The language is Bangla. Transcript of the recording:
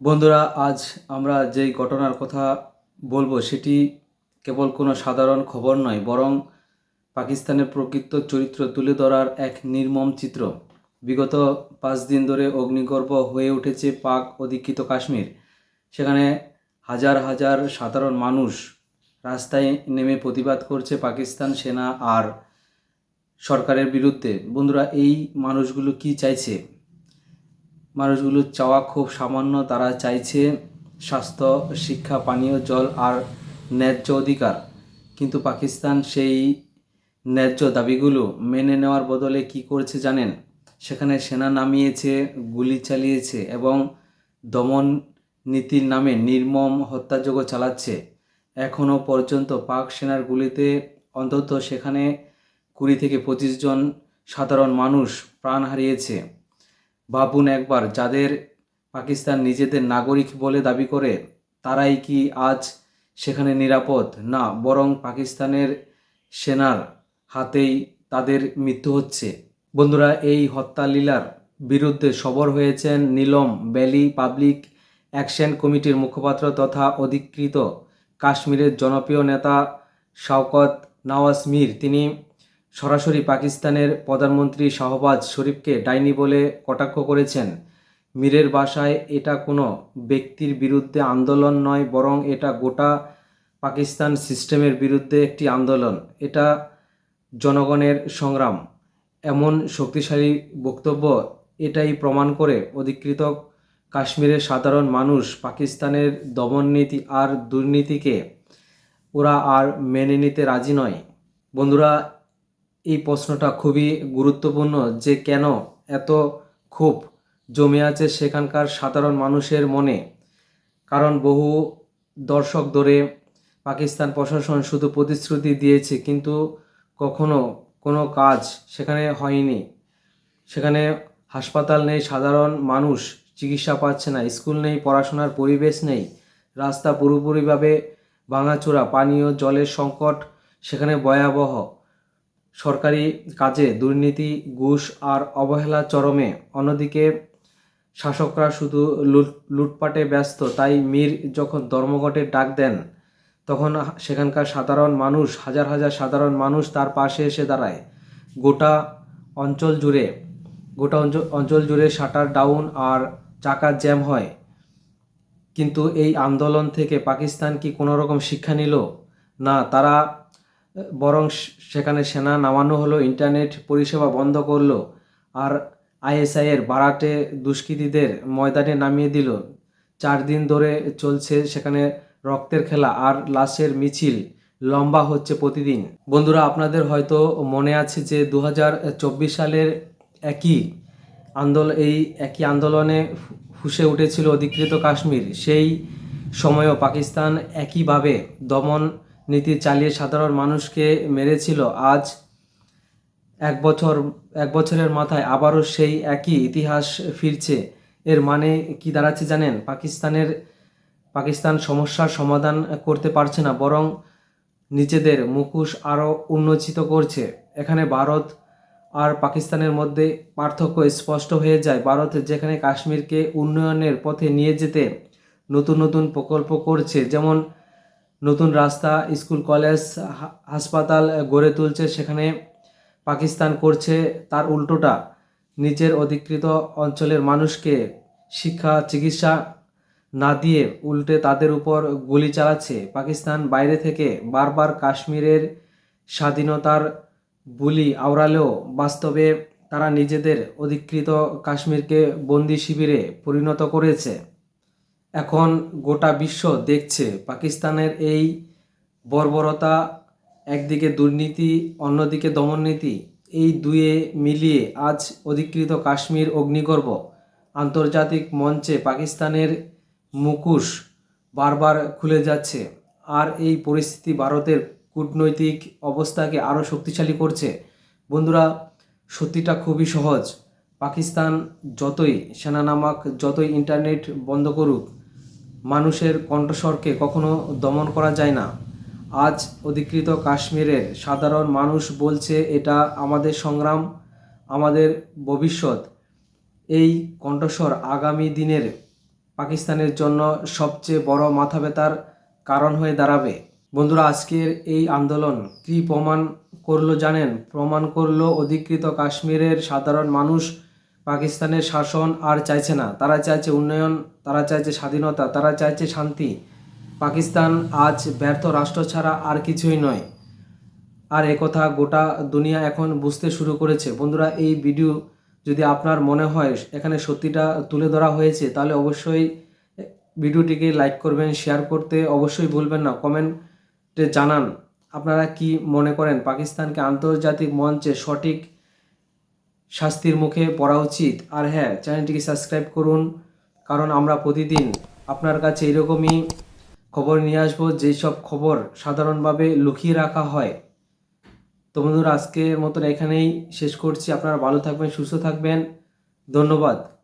বন্ধুরা, আজ আমরা যেই ঘটনার কথা বলব সেটি কেবল কোনো সাধারণ খবর নয়, বরং পাকিস্তানের প্রকৃত চরিত্র তুলে ধরার এক নির্মম চিত্র। বিগত পাঁচ দিন ধরে অগ্নিগর্ভ হয়ে উঠেছে পাক অধিকৃত কাশ্মীর। সেখানে হাজার হাজার সাধারণ মানুষ রাস্তায় নেমে প্রতিবাদ করছে পাকিস্তান সেনা আর সরকারের বিরুদ্ধে। বন্ধুরা, এই মানুষগুলো কি চাইছে? মানুষগুলোর চাওয়া খুব সামান্য, তারা চাইছে স্বাস্থ্য, শিক্ষা, পানীয়, জল আর ন্যায্য অধিকার। কিন্তু পাকিস্তান সেই ন্যায্য দাবিগুলো মেনে নেওয়ার বদলে কি করছে জানেন? সেখানে সেনা নামিয়েছে, গুলি চালিয়েছে এবং দমন নীতির নামে নির্মম হত্যাযজ্ঞ চালাচ্ছে। এখনও পর্যন্ত পাক সেনার গুলিতে অন্তত সেখানে কুড়ি থেকে পঁচিশ জন সাধারণ মানুষ প্রাণ হারিয়েছে। ভাবুন একবার, যাদের পাকিস্তান নিজেদের নাগরিক বলে দাবি করে, তারাই কি আজ সেখানে নিরাপদ? না, বরং পাকিস্তানের সেনার হাতেই তাদের মৃত্যু হচ্ছে। বন্ধুরা, এই হত্যা লীলার বিরুদ্ধে সবর হয়েছেন নীলম ভ্যালি পাবলিক অ্যাকশন কমিটির মুখপাত্র তথা অধিকৃত কাশ্মীরের জনপ্রিয় নেতা শওকত নওয়াজ মীর তিনি সরাসরি পাকিস্তানের প্রধানমন্ত্রী শাহবাজ শরীফকে ডাইনি বলে কটাক্ষ করেছেন। মীরের বাসায় এটা কোনো ব্যক্তির বিরুদ্ধে আন্দোলন নয়, বরং এটা গোটা পাকিস্তান সিস্টেমের বিরুদ্ধে একটি আন্দোলন। এটা জনগণের সংগ্রাম। এমন শক্তিশালী বক্তব্য এটাই প্রমাণ করে অধিকৃত কাশ্মীরের সাধারণ মানুষ পাকিস্তানের দমননীতি আর দুর্নীতিকে ওরা আর মেনে নিতে রাজি নয়। বন্ধুরা এই প্রশ্নটা খুবই গুরুত্বপূর্ণ যে কেন এত ক্ষোভ জমে আছে সেখানকার সাধারণ মানুষের মনে। কারণ বহু দর্শক ধরে পাকিস্তান প্রশাসন শুধু প্রতিশ্রুতি দিয়েছে, কিন্তু কখনো কোনো কাজ সেখানে হয়নি। সেখানে হাসপাতাল নেই, সাধারণ মানুষ চিকিৎসা পাচ্ছে না, স্কুল নেই, পড়াশোনার পরিবেশ নেই, রাস্তা পুরোপুরিভাবে ভাঙাচোরা, পানীয় জলের সংকট সেখানে ভয়াবহ। সরকারি কাজে দুর্নীতি, ঘুষ আর অবহেলা চরমে। অন্যদিকে শাসকরা শুধু লুটপাটে ব্যস্ত, তাই মীর যখন ধর্মঘটের ডাক দেন, তখন সেখানকার সাধারণ মানুষ, হাজার হাজার সাধারণ মানুষ তার পাশে এসে দাঁড়ায়। গোটা অঞ্চল জুড়ে, গোটা অঞ্চল অঞ্চল জুড়ে শাটার ডাউন আর চাকা জ্যাম হয়। কিন্তু এই আন্দোলন থেকে পাকিস্তান কি কোনো রকম শিক্ষা নিল? না, তারা বরং সেখানে সেনা নামানো হলো, ইন্টারনেট পরিষেবা বন্ধ করল, আর আইএসআইয়ের বারাটে দুষ্কৃতীদের ময়দানে নামিয়ে দিল। চার দিন ধরে চলছে সেখানে রক্তের খেলা আর লাশের মিছিল। লম্বা হচ্ছে প্রতিদিন। বন্ধুরা, আপনাদের হয়তো মনে আছে যে দু হাজার চব্বিশ সালের একই আন্দোলন এই একই আন্দোলনে ফুসে উঠেছিল অধিকৃত কাশ্মীর। সেই সময়ও পাকিস্তান একইভাবে দমন নীতি চালিয়ে সাধারণ মানুষকে মেরেছিল। আজ এক বছর, এক বছরের মাথায় আবারও সেই একই ইতিহাস ফিরছে। এর মানে কি দাঁড়াচ্ছে জানেন? পাকিস্তানের, পাকিস্তান সমস্যার সমাধান করতে পারছে না, বরং নিজেদের মুখোশ আরও উন্মোচিত করছে। এখানে ভারত আর পাকিস্তানের মধ্যে পার্থক্য স্পষ্ট হয়ে যায়। ভারত যেখানে কাশ্মীরকে উন্নয়নের পথে নিয়ে যেতে নতুন নতুন প্রকল্প করছে, যেমন নতুন রাস্তা, স্কুল, কলেজ হাসপাতাল গড়ে তুলছে, সেখানে পাকিস্তান করছে। তার উল্টোটা, নিজের অধিকৃত অঞ্চলের মানুষকে শিক্ষা, চিকিৎসা না দিয়ে উল্টে তাদের উপর গুলি চালাচ্ছে। পাকিস্তান বাইরে থেকে বারবার কাশ্মীরের স্বাধীনতার বুলি আওড়ালেও বাস্তবে তারা নিজেদের অধিকৃত কাশ্মীরকে বন্দি শিবিরে পরিণত করেছে। এখন গোটা বিশ্ব দেখছে পাকিস্তানের এই বর্বরতা, একদিকে দুর্নীতি, অন্যদিকে দমননীতি, এই দুয়ে মিলিয়ে আজ অধিকৃত কাশ্মীর অগ্নিগর্ভ। আন্তর্জাতিক মঞ্চে পাকিস্তানের মুকুশ বারবার খুলে যাচ্ছে আর এই পরিস্থিতি ভারতের কূটনৈতিক অবস্থাকে আরও শক্তিশালী করছে। বন্ধুরা, সত্যিটা খুবই সহজ। পাকিস্তান যতই সেনা নামক যতই ইন্টারনেট বন্ধ করুক, মানুষের কণ্ঠস্বরকে কখনো দমন করা যায় না। আজ অধিকৃত কাশ্মীরের সাধারণ মানুষ বলছে, এটা আমাদের সংগ্রাম, আমাদের ভবিষ্যৎ। এই কণ্ঠস্বর আগামী দিনের পাকিস্তানের জন্য সবচেয়ে বড় মাথা ব্যথার কারণ হয়ে দাঁড়াবে। বন্ধুরা, আজকের এই আন্দোলন কী প্রমাণ করল জানেন? প্রমাণ করল অধিকৃত কাশ্মীরের সাধারণ মানুষ পাকিস্তানের শাসন আর চাইছে না। তারা চাইছে উন্নয়ন, তারা চাইছে স্বাধীনতা, তারা চাইছে শান্তি। পাকিস্তান আজ ব্যর্থ রাষ্ট্র ছাড়া আর কিছুই নয়। আর একথা গোটা দুনিয়া এখন বুঝতে শুরু করেছে। বন্ধুরা, এই ভিডিও যদি আপনার মনে হয় এখানে সত্যিটা তুলে ধরা হয়েছে, তাহলে অবশ্যই ভিডিওটিকে লাইক করবেন, শেয়ার করতে অবশ্যই ভুলবেন না। কমেন্টে জানান, আপনারা কি মনে করেন? পাকিস্তানকে আন্তর্জাতিক মঞ্চে সঠিক শাস্তির মুখে পড়া উচিত। আর হ্যাঁ চ্যানেলটিকে সাবস্ক্রাইব করুন, কারণ আমরা প্রতিদিন আপনার কাছে এরকমই খবর নিয়ে আসব, যেসব খবর সাধারণভাবে লুকিয়ে রাখা হয়। তো বন্ধুরা, আজকের মতন এখানেই শেষ করছি। আপনারা ভালো থাকবেন, সুস্থ থাকবেন। ধন্যবাদ।